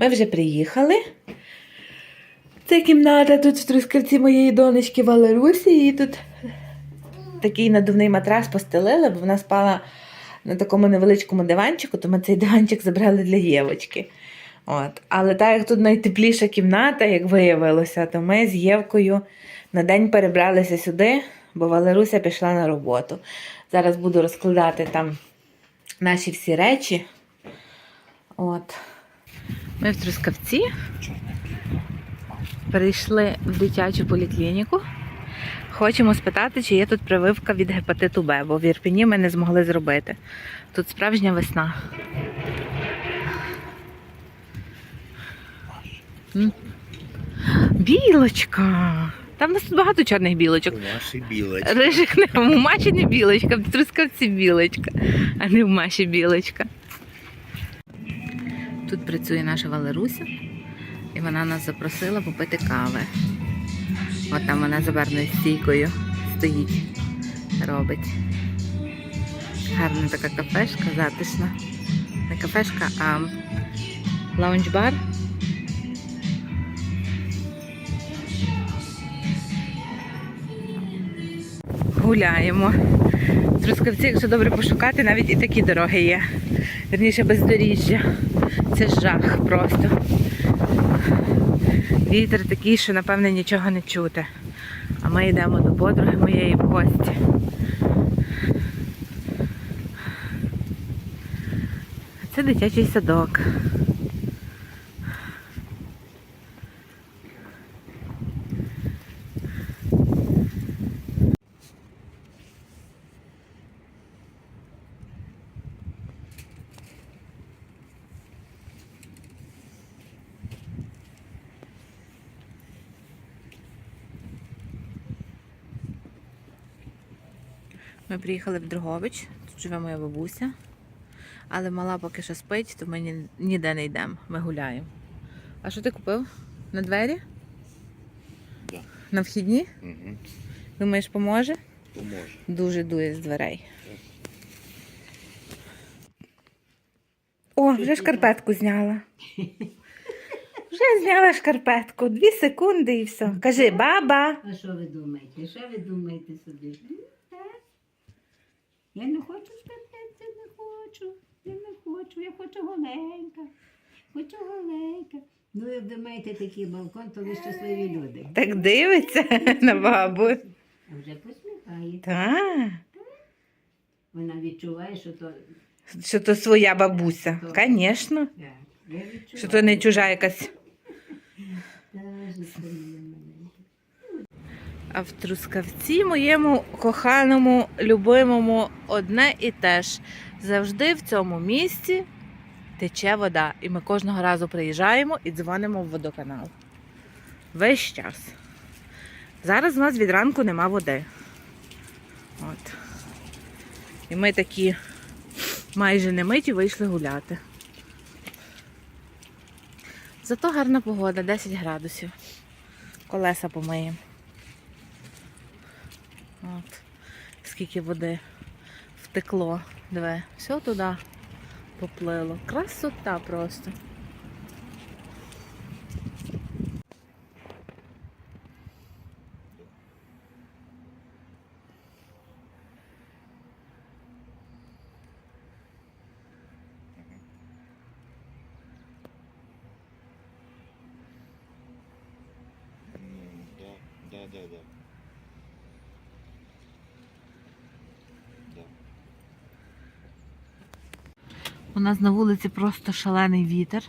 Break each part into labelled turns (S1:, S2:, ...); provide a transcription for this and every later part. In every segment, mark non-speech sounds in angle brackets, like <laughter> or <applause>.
S1: Ми вже приїхали. Це кімната тут в трускавці моєї донечки Валерусі. Її тут такий надувний матрас постелили, бо вона спала на такому невеличкому диванчику, то ми цей диванчик забрали для Євочки. От. Але так як тут найтепліша кімната, як виявилося, то ми з Євкою на день перебралися сюди, бо Валеруся пішла на роботу. Зараз буду розкладати там наші всі речі. От. Ми в Трускавці перейшли в дитячу поліклініку. Хочемо спитати, чи є тут прививка від гепатиту Б, бо в Ірпіні ми не змогли зробити. Тут справжня весна. Білочка! Там у нас тут багато чорних білочок.
S2: У нас і білочка.
S1: Рижик не в Маші не білочка, в трускавці білочка, а не в Маші білочка. Тут працює наша Валеруся, і вона нас запросила попити кави. От там вона за барною стійкою стоїть, робить. Гарна така кафешка, затишна. Не кафешка, а лаунж-бар. Гуляємо. В Трускавці, якщо добре пошукати, навіть і такі дороги є. Вірніше бездоріжжя. Це жах просто. Вітер такий, що напевне нічого не чути. А ми йдемо до подруги моєї в гості. Це дитячий садок. Ми приїхали в Дрогобич, тут живе моя бабуся. Але мала поки що спить, то ми ні- ніде не йдемо. Ми гуляємо. А що ти купив? На двері?
S2: Да.
S1: На вхідні?
S2: Угу.
S1: Думаєш, поможе?
S2: Поможе.
S1: Дуже дує з дверей. О, вже шкарпетку зняла. Вже зняла шкарпетку. Дві секунди і все. Кажи, баба.
S3: А що ви думаєте? Що ви думаєте собі? Я не хочу шкарпетки, не хочу. Я не хочу, я хочу голенька. Хочу голенька. Ну, як ви маєте такий балкон, то ви щасливі люди.
S1: Так дивиться на бабу.
S3: А вже посміхає.
S1: Так.
S3: Вона відчуває, що то.
S1: Що то своя бабуся. Звісно.
S3: Я відчуваю.
S1: Що то не чужа якась.
S3: Та, же це моя маленька.
S1: А в Трускавці моєму коханому, любимому одне і те ж. Завжди в цьому місці тече вода. І ми кожного разу приїжджаємо і дзвонимо в водоканал. Весь час. Зараз у нас від ранку нема води. От. І ми такі майже не миті вийшли гуляти. Зато гарна погода, 10 градусів. Колеса помиємо. От. Скільки води втекло. Диви, все туди поплило. Красота просто.
S2: Да, да, да.
S1: У нас на вулиці просто шалений вітер.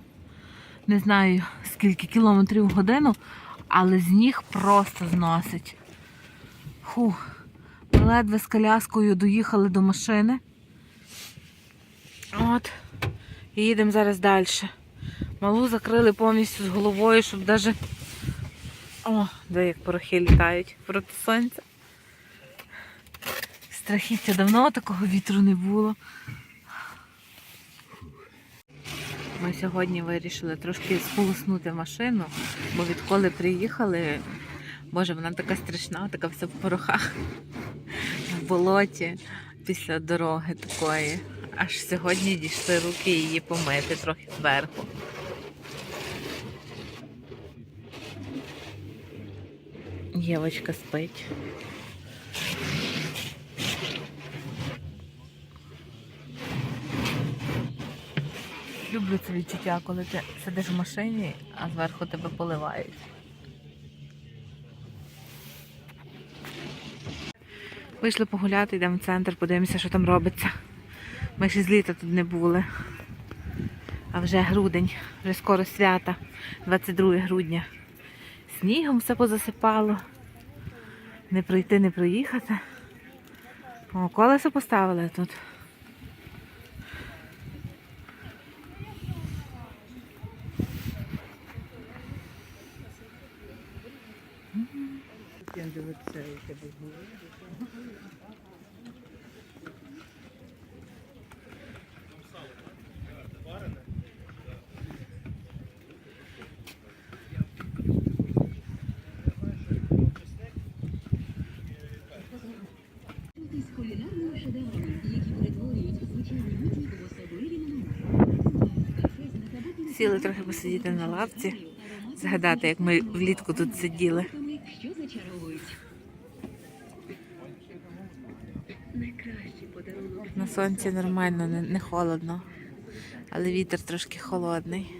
S1: Не знаю скільки кілометрів в годину, але з ніг просто зносить. Фух. Ми ледве з коляскою доїхали до машини. От. І їдемо зараз далі. Малу закрили повністю з головою, щоб навіть. О, де як порохи літають проти сонця. Страхіття давно такого вітру не було. Ми сьогодні вирішили трошки сполоснути машину, бо відколи приїхали, боже, вона така страшна, така вся в порохах, в болоті після дороги такої. Аж сьогодні дійшли руки її помити трохи зверху. Євочка спить. Люблю це відчуття, коли ти сидиш в машині, а зверху тебе поливають. Вийшли погуляти, йдемо в центр, подивимося, що там робиться. Ми ще з літа тут не були. А вже грудень, вже скоро свята, 22 грудня. Снігом все позасипало. Не пройти, не проїхати. О, колесо поставили тут. Сіли трохи посидіти на лавці, згадати, як ми влітку тут сиділи.
S4: Що зачаровують? Найкращий подарунок
S1: На сонці нормально, не, не холодно, але вітер трошки холодний.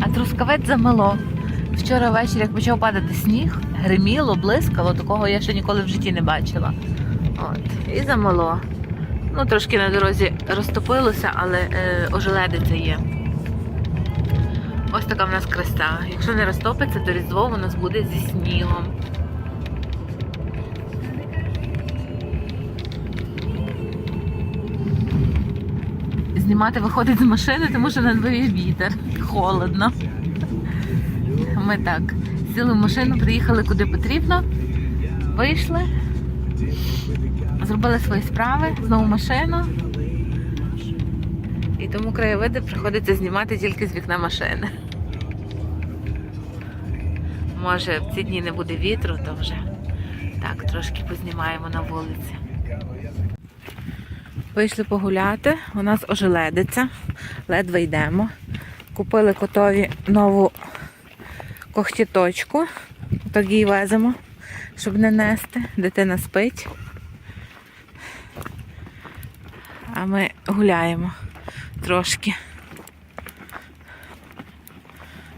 S1: А трускавець замело. Вчора ввечері, як почав падати сніг, гриміло, блискало, такого я ще ніколи в житті не бачила. От, і замело. Ну, трошки на дорозі розтопилося, але е, ожеледиця є. Ось така в нас краса. Якщо не розтопиться, то різдво у нас буде зі снігом. Знімати виходить з машини, тому що на дворі вітер. Холодно. Ми так. Сіли в машину, приїхали куди потрібно, вийшли, зробили свої справи, знову машину. І тому краєвиди приходиться знімати тільки з вікна машини. Може, в ці дні не буде вітру, то вже так трошки познімаємо на вулиці. Вийшли погуляти, у нас ожеледиться, ледве йдемо. Купили котові нову когтіточку, так її веземо, щоб не нести. Дитина спить. А ми гуляємо трошки.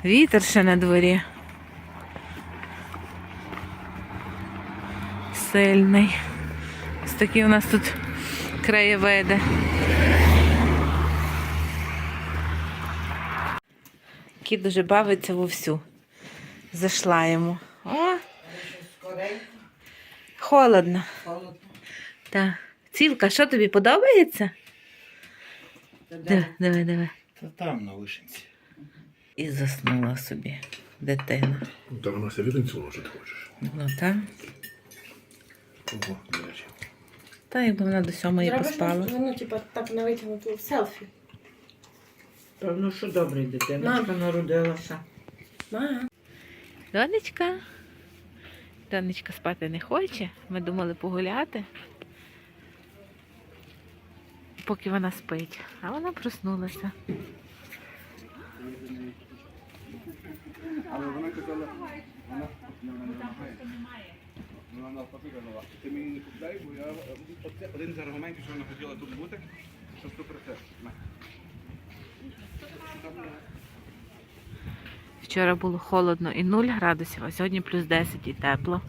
S1: Вітер ще на дворі. Сильний. Ось такі у нас тут краєвиди. Кіт дуже бавиться вовсю. Зайшла йому. О! Холодно.
S5: Холодно.
S1: Так. Цілка, що тобі подобається? Диви, диви, диви.
S2: Та там на вишенці.
S1: І заснула собі дитина.
S6: Та вона все відтанцювала, що ти хочеш.
S1: Ну так.
S6: Ого, до речі.
S1: Та якби вона до сьомої
S7: Зробиш,
S1: поспала.
S7: ну, типа, так на витягнуту селфі.
S5: Певно, що добре дитиночка народилася.
S7: Мам.
S1: Донечка. Донечка спати не хоче. Ми думали погуляти. Поки вона спить. А вона проснулася.
S8: Але вона казала, вона не. Вона навпаки казала, ти мені не купляй, бо я оце один з аргументів, що вона хотіла тут бути, що 100%.
S1: Вчора було холодно і 0 градусів, а сьогодні плюс 10 і тепло.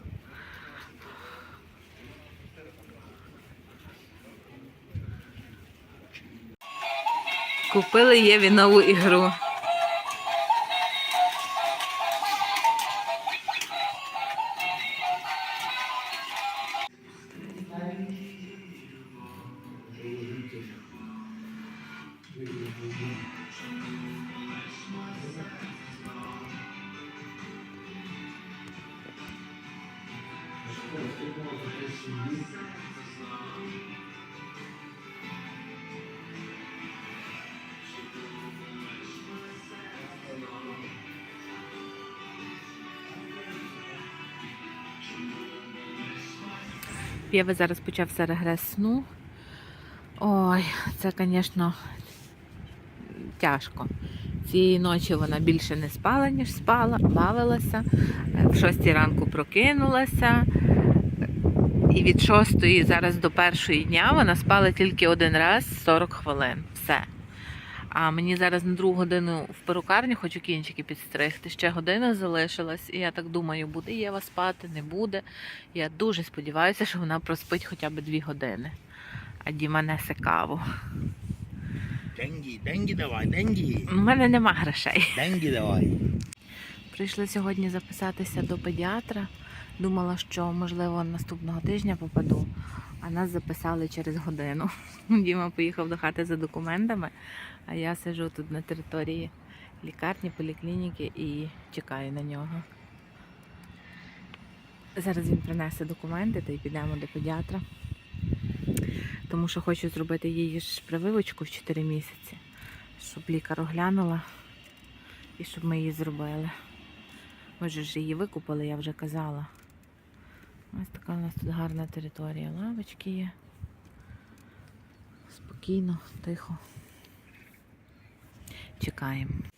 S1: Купили Єві нову ігру. Єви зараз почався регрес сну. Ой, це, звісно, тяжко. Цієї ночі вона більше не спала, ніж спала, бавилася. В шостій ранку прокинулася. І від шостої зараз до першої дня вона спала тільки один раз 40 хвилин. Все. А мені зараз на другу годину в перукарні хочу кінчики підстригти. Ще година залишилась, і я так думаю, буде Єва спати, не буде. Я дуже сподіваюся, що вона проспить хоча б дві години. А Діма несе каву.
S2: Деньги, деньги давай, деньги.
S1: У мене нема грошей.
S2: Деньги давай.
S1: Прийшли сьогодні записатися до педіатра. Думала, що можливо наступного тижня попаду, а нас записали через годину. <laughs> Діма поїхав до хати за документами, а я сиджу тут на території лікарні, поліклініки і чекаю на нього. Зараз він принесе документи та й підемо до педіатра. Тому що хочу зробити її ж прививочку в 4 місяці, щоб лікар оглянула і щоб ми її зробили. Ми ж її викупили, я вже казала. Ось така у нас тут гарна територія. Лавочки є. Спокійно, тихо. Чекаємо.